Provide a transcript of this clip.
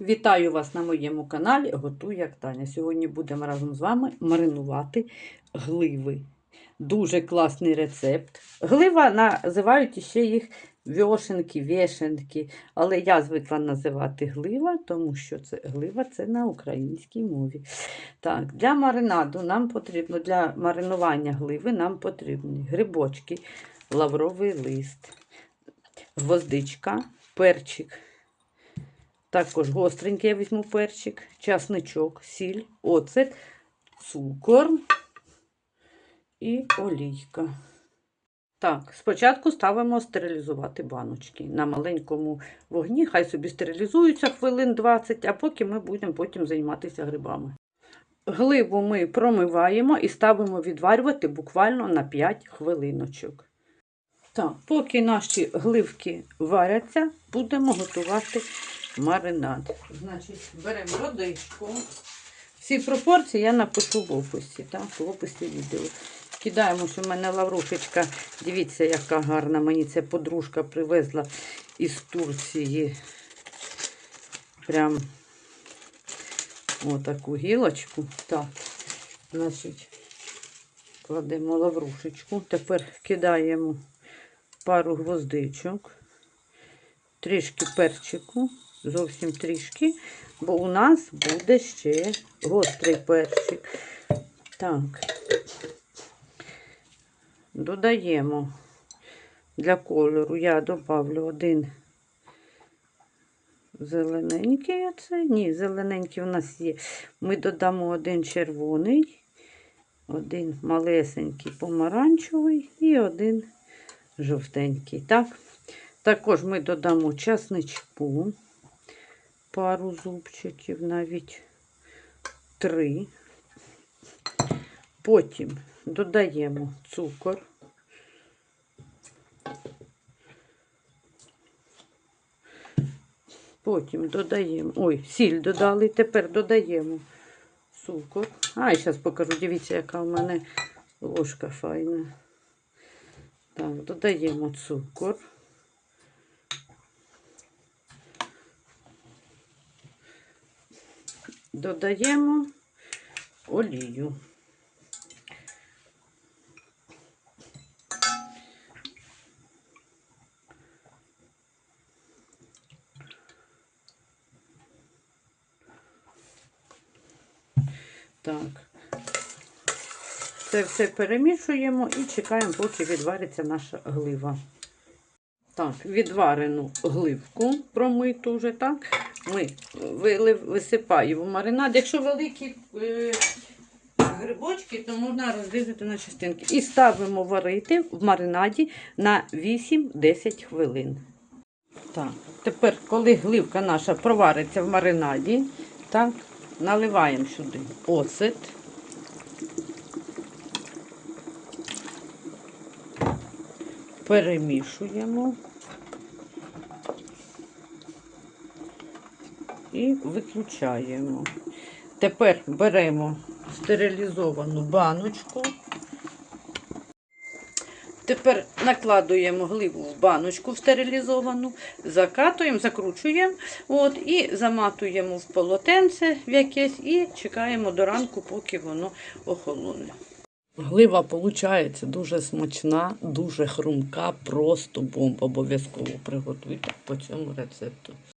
Вітаю вас на моєму каналі Готуй як Таня. Сьогодні будемо разом з вами маринувати гливи. Дуже класний рецепт. Глива називають ще їх вьошенки, вішенки, але я звикла називати глива, тому що це глива це на українській мові. Так, Для маринаду нам потрібно, для маринування гливи нам потрібні грибочки, лавровий лист, гвоздичка, перчик. Також гостренький я візьму перчик, часничок, сіль, оцет, цукор і олійка. Так, спочатку ставимо стерилізувати баночки на маленькому вогні. Хай собі стерилізуються хвилин 20, а поки ми будемо потім займатися грибами. Гливу ми промиваємо і ставимо відварювати буквально на 5 хвилиночок. Так, поки наші гливки варяться, будемо готувати маринад. Значить, беремо водичку. Всі пропорції я напишу в описі, так, в описі відео. Кидаємо, що в мене лаврушечка. Дивіться, яка гарна. Мені ця подружка привезла із Турції. Прям отаку гілочку. Так, значить, кладемо лаврушечку. Тепер кидаємо пару гвоздичок, трішки перчику, зовсім трішки, бо у нас буде ще гострий перчик. Так, додаємо для кольору, я добавлю один зелененький оце. Ні, зелененький у нас є. Ми додамо один червоний, один малесенький помаранчевий і один жовтенький. Так? Також ми додамо часничку, пару зубчиків, навіть три. Потім додаємо цукор. Потім додаємо, ой, сіль додали, тепер додаємо цукор. А, і зараз покажу, дивіться, яка в мене ложка файна. Так, додаємо цукор. Додаємо олію. Так. Це все перемішуємо і чекаємо, поки відвариться наша глива. Так, відварену гливку промиту вже, так, ми вилив, висипаємо в маринад. Якщо великі е, грибочки, то можна розрізати на частинки. І ставимо варити в маринаді на 8-10 хвилин. Так, тепер, коли гливка наша провариться в маринаді, так, наливаємо сюди оцет. Перемішуємо і виключаємо. Тепер беремо стерилізовану баночку. Тепер накладуємо гливу в баночку в стерилізовану, закатуємо, закручуємо от, і заматуємо в полотенце в якесь і чекаємо до ранку, поки воно охолоне. Глива виходить дуже смачна, дуже хрумка, просто бомба. Обов'язково приготуйте по цьому рецепту.